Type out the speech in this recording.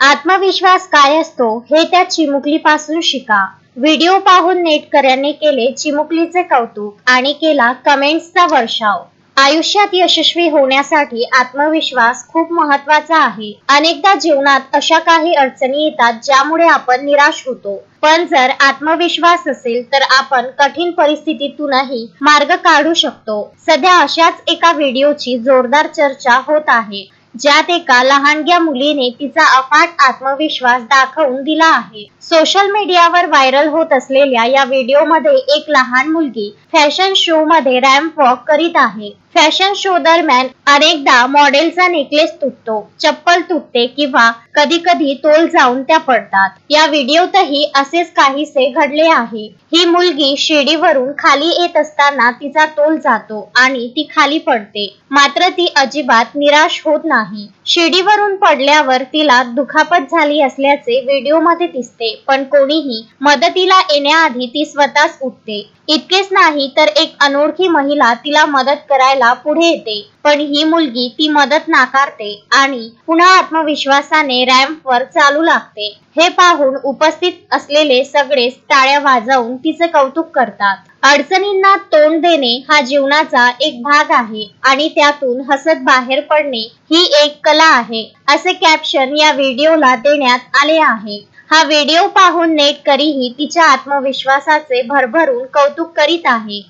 आत्मविश्वास काय असतो हे त्या चिमुकलीपासून शिका. व्हिडिओ पाहून नेटकऱ्यांनी केले चिमुकलीचे कौतुक आणि केला कमेंट्सचा वर्षाव. आयुष्यात यशस्वी होण्यासाठी आत्मविश्वास खूप महत्त्वाचा आहे. अनेकदा जीवनात अशा काही अडचणी येतात ज्यामुळे आपण निराश होतो. पण जर आत्मविश्वास असेल तर आपण कठीण परिस्थितीतूनही मार्ग काढू शकतो. सध्या अशाच एका व्हिडिओची जोरदार चर्चा होत आहे. ज्यात एका लहानग्या मुलीने तिचा अफाट आत्मविश्वास दाखवून दिला आहे. सोशल मीडियावर व्हायरल होत असलेल्या या व्हिडिओमध्ये एक लहान मुलगी फॅशन शो मध्ये रॅम्प वॉक करीत आहे. फॅशन शो दरम्यान अनेकदा मॉडेलचा नेकलेस तुटतो चप्पल तुटते किंवा कधी कधी तोल जाऊन त्या पडतात. या व्हिडिओतही असेच काहीसे घडले आहे. ही मुलगी शिडीवरून खाली येत असताना तिचा तोल जातो आणि ती खाली पडते. मात्र ती अजिबात निराश होत नाही. शिडीवरून पडल्यावर तिला दुखापत झाली असल्याचे व्हिडिओमध्ये दिसते पण कोणीही मदतीला येण्याआधी ती स्वतःच उठते. इतकेच नाही तर एक अनोळखी महिला तिला मदत करायला पुढे येते. पण ही मुलगी ती मदत नाकारते आणि पुन्हा आत्मविश्वासाने रॅम्प वर चालू लागते. हे पाहून उपस्थित असलेले सगळे टाळ्या वाजवून तिचे कौतुक करतात. अडचणींना तोंड देणे हा जीवनाचा एक भाग आहे आणि त्यातून हसत बाहेर पडणे ही एक कला आहे असे कॅप्शन या व्हिडिओला देण्यात आले आहे. हा व्हिडिओ पाहून नेटकरीही तिच्या आत्मविश्वासाचे भरभरून कौतुक करीत आहे.